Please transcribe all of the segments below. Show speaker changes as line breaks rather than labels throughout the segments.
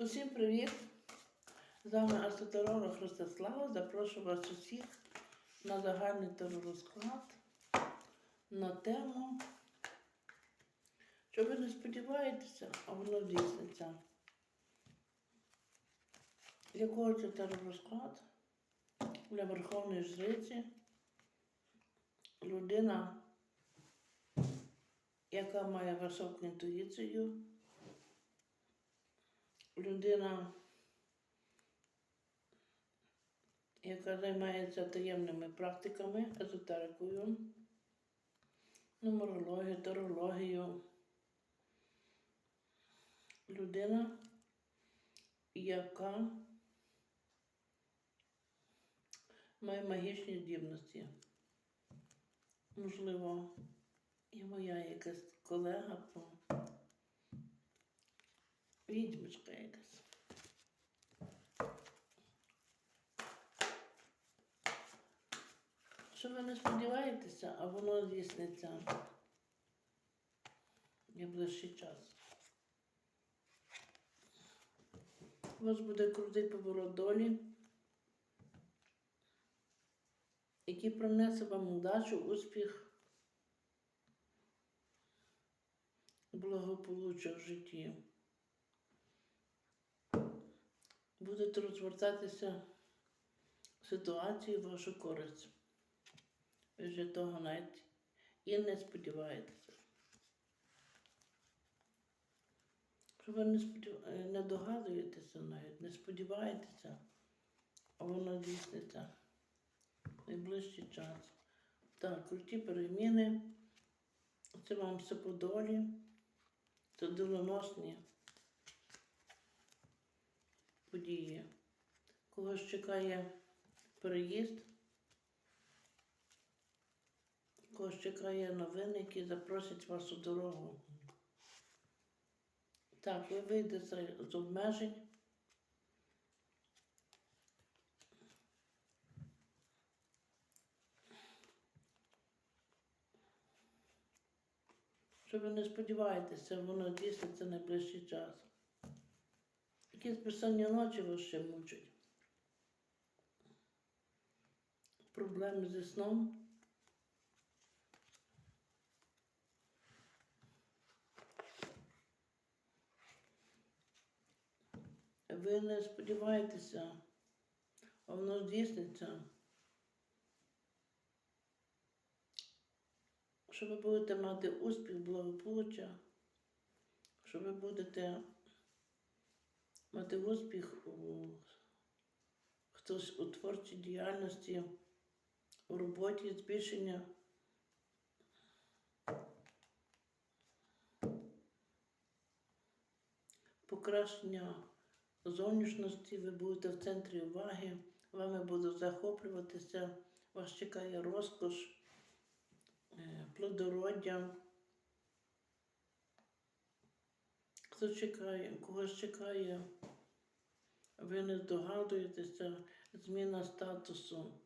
Усім привіт! З вами астротеролог Ростислава. Запрошую вас усіх на загальний теророзклад на тему, що ви не сподіваєтеся, а воно дійсниться. Якого це теророзклад для Верховної Жриці людина, яка має високу інтуїцію, людина, яка займається таємними практиками, езотерикою, нумерологією, тарологією. Людина, яка має магічні здібності. Можливо, і моя якась колега по відьмочка якась. Що ви не сподіваєтеся, а воно здійсниться в ближчий час. У вас буде крутий поворот долі, який принесе вам удачу, успіх, благополуччя в житті. Будете розвертатися ситуації в вашу користь. Вже того навіть і не сподіваєтеся. Що ви не, сподів... не догадуєтеся навіть, не сподіваєтеся, а воно здійсниться найближчий час. Так, круті переміни. Це вам все по долі. Це доленосні події. Когось чекає переїзд, когось чекає новини, які запросять вас у дорогу. Так, ви вийдете з обмежень. Що ви не сподіваєтеся, воно дійсниться найближчий час. Якісь безсонні ночі вас ще мучать. Проблеми зі сном. Ви не сподіваєтеся, а воно здійсниться. Що ви будете мати успіх, благополуччя, що ви будете мати успіх у хтось у творчій діяльності, у роботі, збільшення. Покращення зовнішності, ви будете в центрі уваги, вами будуть захоплюватися, вас чекає розкош, е, плодороддя. Хто чекає, когось чекає, ви не здогадуєтеся, зміна статусу.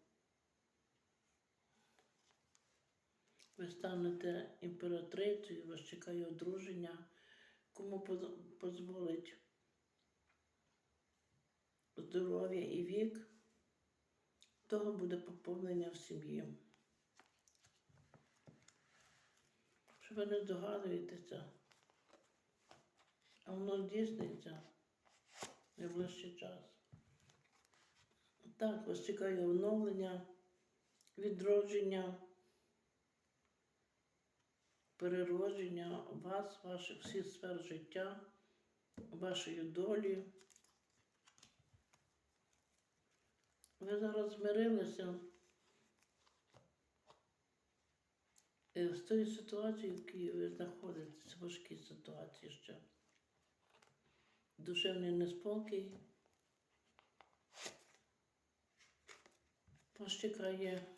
Ви станете імператрицею, вас чекає одруження, кому дозволить здоров'я і вік, того буде поповнення в сім'ї. Що ви не здогадуєтеся, а воно здійсниться найближчий час. Так, вас чекає оновлення, відродження, переродження вас, ваших всіх сфер життя, вашої долі. Ви зараз змирилися з тою ситуацією, в якій ви знаходитесь, в важкій ситуації ще. Душевний неспокій. Вас чекає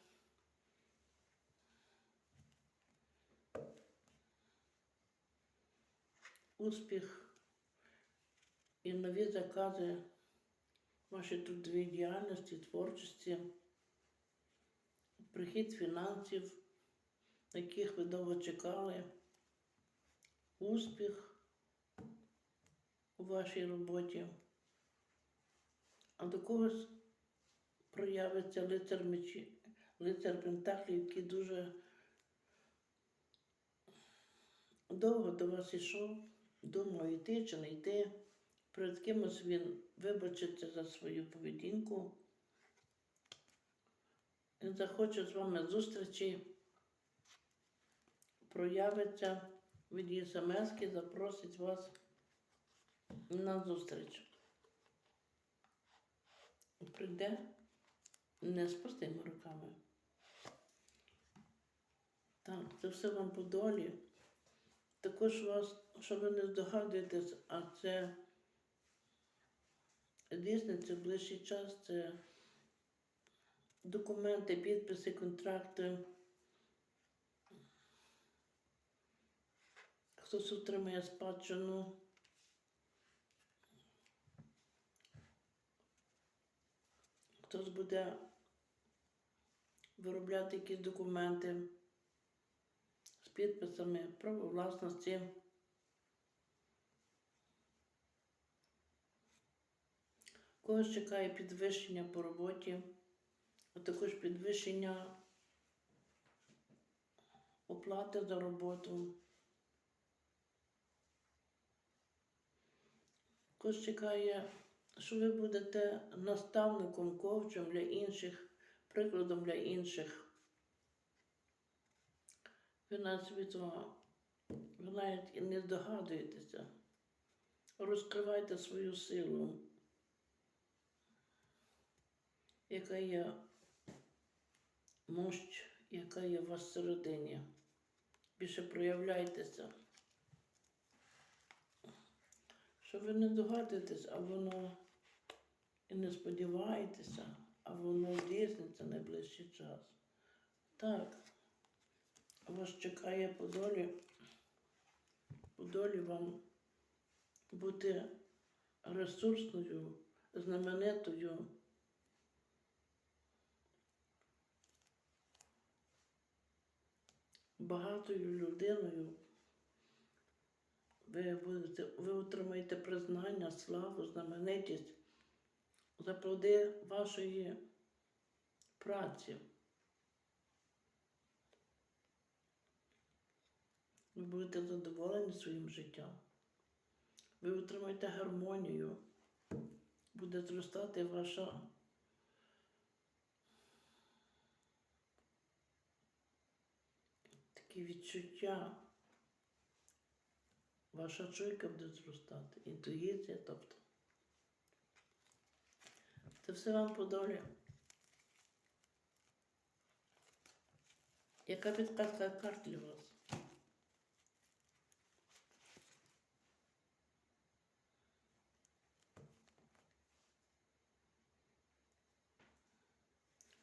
успіх і нові закази вашій трудовій діяльності, творчості, прихід фінансів, яких ви довго чекали, успіх у вашій роботі. а до когось проявиться лицар мечі, лицар Пентаклів, який дуже довго до вас йшов, думав, йти чи не йти. Перед кимось він вибачиться за свою поведінку. Він захоче з вами зустрічі, проявиться від смс запросить вас на зустріч. Прийде не з пустими руками. Так, це все вам по долі. Також вас, що ви не здогадуєтесь, а це дійсно це ближчий час, це документи, підписи, контракти. Хтось отримає спадщину. Хтось буде виробляти якісь документи з підписами право власності. Когось чекає підвищення по роботі, а також підвищення оплати за роботу. Когось чекає, що ви будете наставником, коучем для інших, прикладом для інших. Ви навіть того, ви навіть і не здогадуєтеся. Розкривайте свою силу, яка є мощ, яка є у вас всередині. Більше проявляйтеся. Що ви не здогадуєтесь, а воно і не сподіваєтеся, а воно здійсниться найближчий час. Так, вас чекає по долі, по долі вам бути ресурсною, знаменитою. Багатою людиною ви будете, ви отримаєте признання, славу, знаменитість за плоди вашої праці. Ви будете задоволені своїм життям. Ви отримаєте гармонію, буде зростати ваша такі відчуття. Ваша чуйка буде зростати, інтуїція, тобто. Це все вам по долі. Яка підказка карт для вас?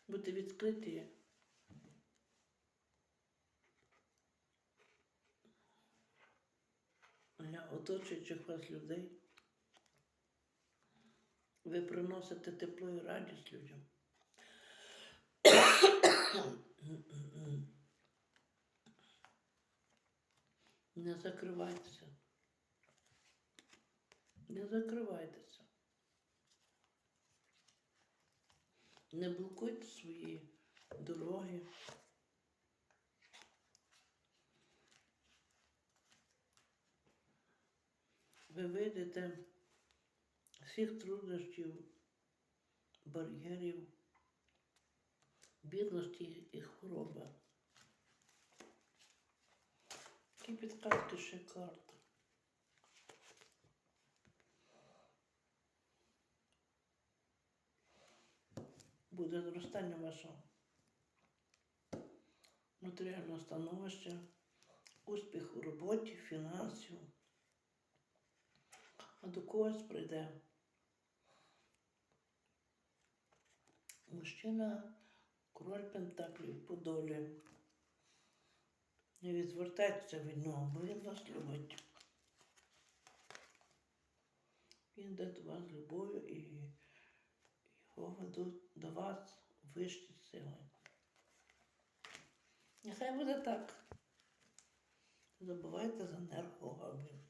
Будьте відкриті. для оточуючих вас людей. Ви приносите тепло і радість людям. Не закривайтеся. Не закривайтеся. Не блокуйте свої дороги. Ви вийдете всіх труднощів, бар'єрів, бідності і хвороби. Які підказки ще карт. Буде зростання вашого матеріального становища, успіх у роботі, фінансів а до когось прийде. Мужчина, король Пентаклів по долі. Не відвертайтеся від нього, бо він вас любить. Він до вас любов'ю і його ведуть до вас вищі сили. Нехай буде так. Забувайте за енергогаблів.